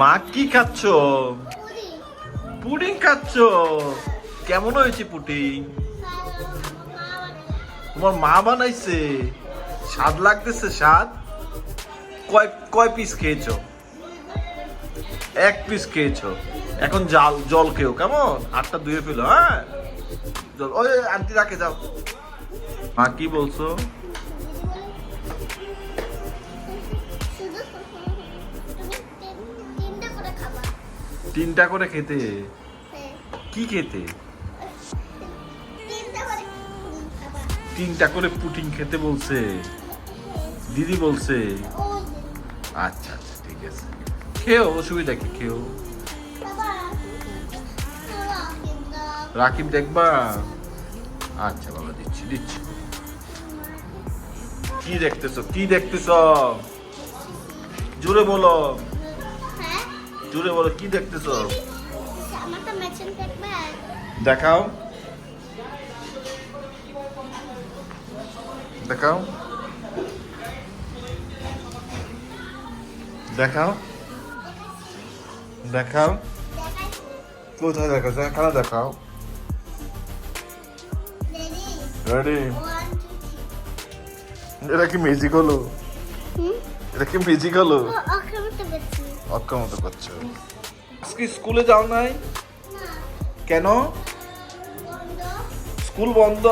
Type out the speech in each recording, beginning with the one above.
মা, কি খাচ্ছ? পুডিং খাচ্ছ? কেমন হয়েছে পুডিং? তোমার মা বানাইছে। স্বাদ লাগতেছে, স্বাদ? কয় কয় পিস খেয়েছো? এক পিস খেয়েছো। এখন জাল, জল খেও, কেমন? হাতটা ধুয়ে ফেলো হ্যাঁ? জল, ওই, আন্টি, রাখে, যাও। মা, কি বলছো? তিনটা করে খেতে? হ্যাঁ। কি খেতে? তিনটা করে পুটিং খেতে বলছে। দিদি বলছে। আচ্ছা আচ্ছা ঠিক আছে। খেও অসুবিধা কি খেও। রাকিব দেখবা? আচ্ছা বাবা দিচ্ছি দিচ্ছি। কি দেখতেছো? কি দেখতেছ? জোরে বলো। জোরে বলো কি দেখতেছো? দেখাও। দেখাও। দেখাও। দেখাও। কোথায় দেখাও এখানে দেখাও। রেডি এটা কি ম্যাজিক হলো? এটা কি ম্যাজিক হলো? অক্ষমতা করছি। আজকে স্কুলে যাও নাই? কেন? স্কুল বন্ধ।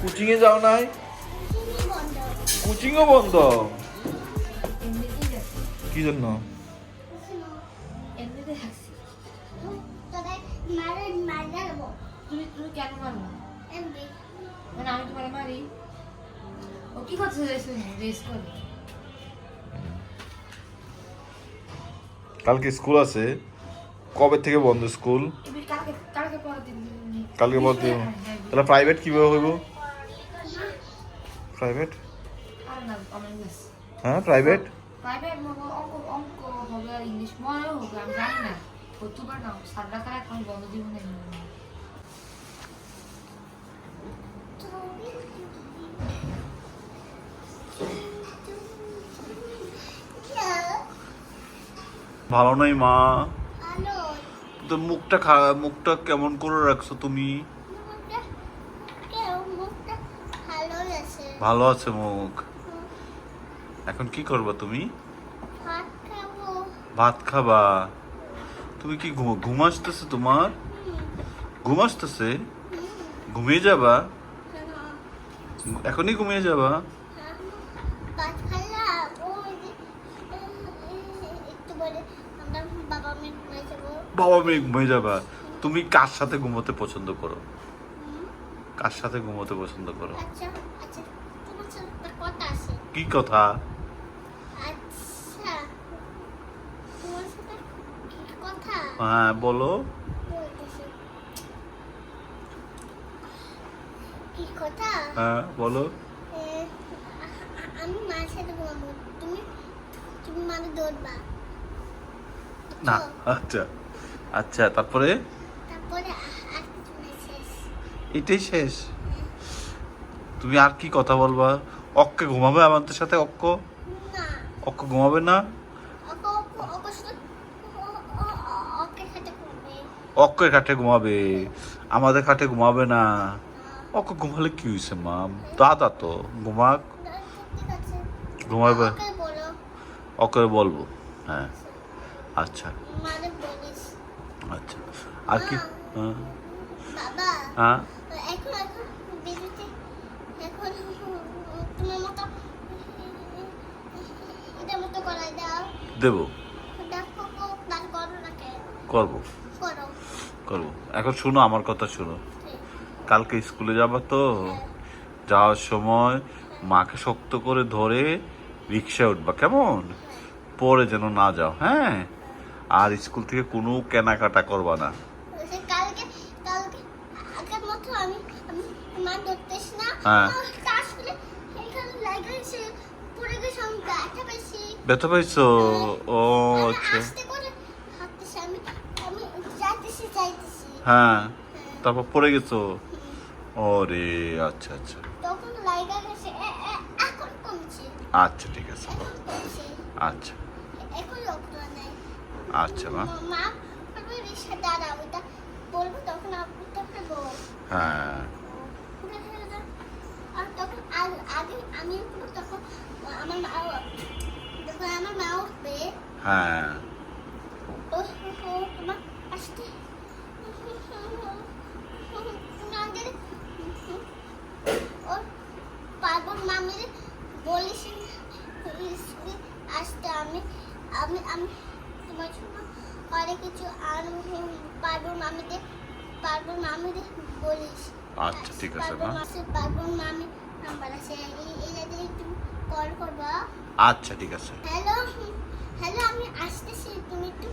কোচিং এ যাও নাই? কোচিংও বন্ধ। কি জন্য? শোনো, এমনিতে থাকছি তোকে মারে মারে দেবো তুমি তুমি কেন মারো এমবি। মানে আমি তোমার মারি। ও কি করছে রেস রেস করে কালকে স্কুল আছে। কবে থেকে বন্ধ স্কুল? কালকে কালকে দিন বন্ধ তাহলে প্রাইভেট কীভাবে হইব? প্রাইভেট হ্যাঁ প্রাইভেট প্রাইভেট অঙ্ক অঙ্ক হবে ইংলিশ মনে হবে আমি জানি না। প্রথমবার না সাতটা তারা এখন বন্ধ দিব না ভালো নাই মা? তো মুখটা খা মুখটা কেমন করে রাখছো তুমি? ভালো আছে। মুখ? এখন কি করবা তুমি? ভাত খাবা। তুমি কি ঘুম আসতেছে তোমার? ঘুম আসতেছে? ঘুমিয়ে যাবা? এখনই ঘুমিয়ে যাবা ভাত খাইলাম ওই যে একটু পরে আমরা বাবা মেয়ে ঘুমিয়ে যাবা। তুমি কার সাথে ঘুমোতে পছন্দ করো? কার সাথে ঘুমোতে পছন্দ করো? আচ্ছা আচ্ছা কি কথা? আচ্ছা কি কথা? হ্যাঁ বলো। হ্যাঁ বলো। আমি ঘুমাবো। তুমি তুমি মানে দৌড়বা। না আচ্ছা। আচ্ছা তারপরে? এটাই শেষ। তুমি আর কি কথা বলবা? অক্কে ঘুমাবে আমাদের সাথে অক্ক? অক্ক ঘুমাবে না? অক্কের খাটে ঘুমাবে। আমাদের খাটে ঘুমাবে না। অক্ক ঘুমালে কি হয়েছে মা দাদা তো ঘুমাক। ঘুমাবে। ওকে বলব হ্যাঁ। আচ্ছা। মানে আচ্ছা। আর কি? হ্যাঁ। হ্যাঁ? দেবো? করব। করব। এখন শুনো আমার কথা শুনো। কালকে স্কুলে যাবা তো? যাওয়ার সময় মাকে শক্ত করে ধরে রিক্সায় উঠবা। কেমন? পরে যেন না যাও। হ্যাঁ? আর স্কুল থেকে কোনো কেনাকাটা করবা না। হ্যাঁ। ব্যথা পাইছো ও আচ্ছা। যাইতেছি হ্যাঁ। তারপর পড়ে গেছো? ওরে আচ্ছা আচ্ছা। আচ্ছা ঠিক আছে। আচ্ছা। আচ্ছা মা। হ্যাঁ। হ্যাঁ। আসতে পার্বণ মামির বলিস আসতে আমি আমি আমি অনেক কিছু আর পার্বণ মামিদের পার্বণ মামিদের বলিস। আচ্ছা, ঠিক আছে, মা। পার্বণ মামি নাম্বার আছে। একটু কল করবা। আচ্ছা ঠিক আছে। হ্যালো হ্যালো আমি আসতেছি। তুমি একটু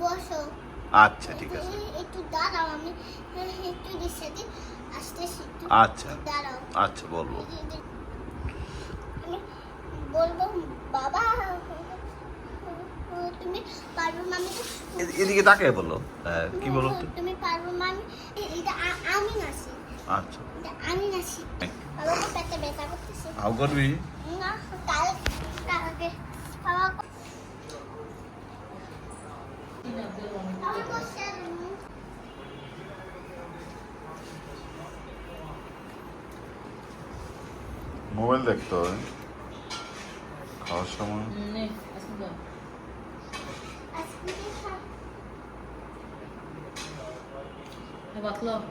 বসো। আচ্ছা ঠিক আছে। একটু দাঁড়াও আমি একটু রিক্সাতে আসতেছি। আচ্ছা দাঁড়াও। আচ্ছা বলব। আমি বলব বাবা তুমি পারব মামি এদিকে বলো। কি বলো তুমি পারব মামি? এটা আমি আচ্ছা। আমি বাবা পেটে ব্যথা করতেছে। হাউ করবি? না কাল কালকে বাবা মোবাইল দেখতে হবে। খাওয়ার সময়। Hadi bakla.